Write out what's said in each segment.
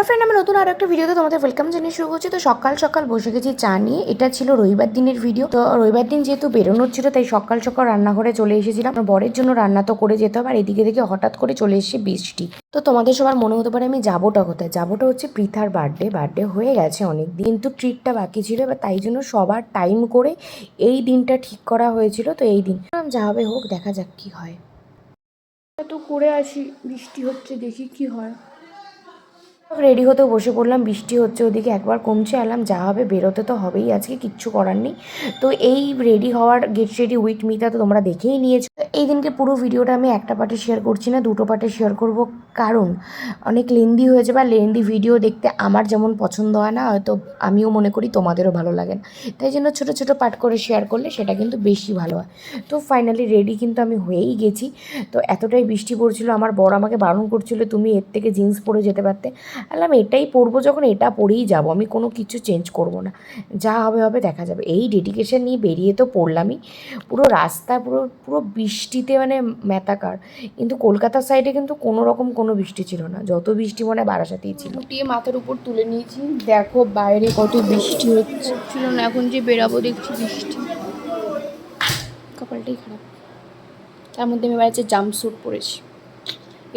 Hello friend আমি নতুন আরও একটা ভিডিওতে তোমাদের ওয়েলকাম জানিয়ে শুরু করছি। তো সকাল সকাল বসে গেছি চা নিয়ে। এটা ছিল রবিবার দিনের ভিডিও তো রবিবার দিন যেহেতু বেরোনোর ছিল, তাই সকাল সকাল রান্নাঘরে চলে এসেছিলাম। আমার বরের জন্য রান্না তো করে যেতে হবে, আর এদিকে থেকে হঠাৎ করে চলে এসেছে বৃষ্টি। তো তোমাদের সবার মনে হতে পারে আমি যাবোটা কোথায়? যাবোটা হচ্ছে পৃথার বার্থডে বার্থডে হয়ে গেছে অনেক দিন কিন্তু ট্রিটটা বাকি ছিল, এবার তাই জন্য সবার টাইম করে এই দিনটা ঠিক করা হয়েছিল। তো এই দিন যা হবে হোক, দেখা যাক কি হয়। তো করে আসি, বৃষ্টি হচ্ছে, দেখি কি হয়। রেডি হতে বসে পড়লাম, বৃষ্টি হচ্ছে ওদিকে, একবার কমছে এলাম যা হবে বেরোতে তো হবেই, আজকে কিচ্ছু করার নেই। তো এই রেডি হওয়ার গেট রেডি উইথ মিটা তো তোমরা দেখেই নিয়েছো। এই দিনকে পুরো ভিডিওটা আমি একটা পার্টে শেয়ার করছি না, দুটো পার্টে শেয়ার করব। কারণ অনেক লেন্দি হয়েছে বা লেন্দি ভিডিও দেখতে আমার যেমন পছন্দ হয় না, হয়তো আমিও মনে করি তোমাদেরও ভালো লাগে না। তাই জন্য ছোটো ছোটো পার্ট করে শেয়ার করলে সেটা কিন্তু বেশি ভালো হয়। তো ফাইনালি রেডি কিন্তু আমি হয়েই গেছি। তো এতটাই বৃষ্টি পড়ছিল, আমার বড় আমাকে বারণ করছিল, তুমি এর থেকে জিন্স পরে যেতে পারতে। আলাম এটাই পরবো যখন এটা পরেই যাব, আমি কোনো কিছু চেঞ্জ করব না। যা হবে হবে দেখা যাবে। এই ডেডিকেশন নিয়ে বেরিয়ে তো পড়লামই। পুরো রাস্তা, পুরো পুরো বৃষ্টিতে মানে মেতাকার কিন্তু কলকাতার সাইডে কিন্তু কোনো রকম কোনো বৃষ্টি ছিল না। যত বৃষ্টি মনে হয় বারাসাতেই ছিল। ফুটিয়ে মাথার উপর তুলে নিয়েছি। দেখো বাইরে কত বৃষ্টি হচ্ছে। ছিল না, এখন যে বেরাবো দেখছি বৃষ্টি। কপালটাই খারাপ। তার মধ্যে আমি বাড়িতে জাম্পস্যুট পরেছি।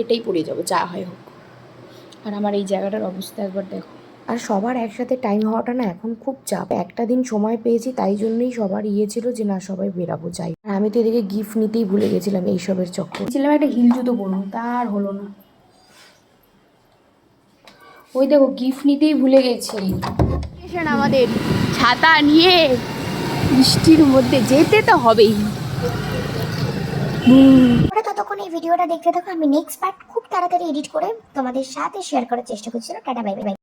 এটাই পরে যাব, যা হয় হোক। আর আমার এই জায়গাটার অবস্থা একবার দেখো। আর সবার একসাথে টাইম হওয়াটা না এখন খুব চাপ। একটা দিন সময় পেয়েছি তাই জন্যই সবার ইয়ে ছিল যে না সবাই বেরাবো যাই। আর আমি তো এদিকে গিফট নিতেই ভুলে গেছিলাম এইসবের চক্কর। ছিলাম একটা হিল জুতো পরবো তার হলো না। ওই দেখো গিফট নিতেই ভুলে গেছি। আমাদের ছাতা নিয়ে। বৃষ্টির মধ্যে যেতে তো হবেই। ততক্ষণ এই ভিডিওটা দেখতে থাকো। আমি নেক্সট পার্ট খুব তাড়াতাড়ি এডিট করে তোমাদের সাথে শেয়ার করার চেষ্টা করছিলাম টাটা বাই বাই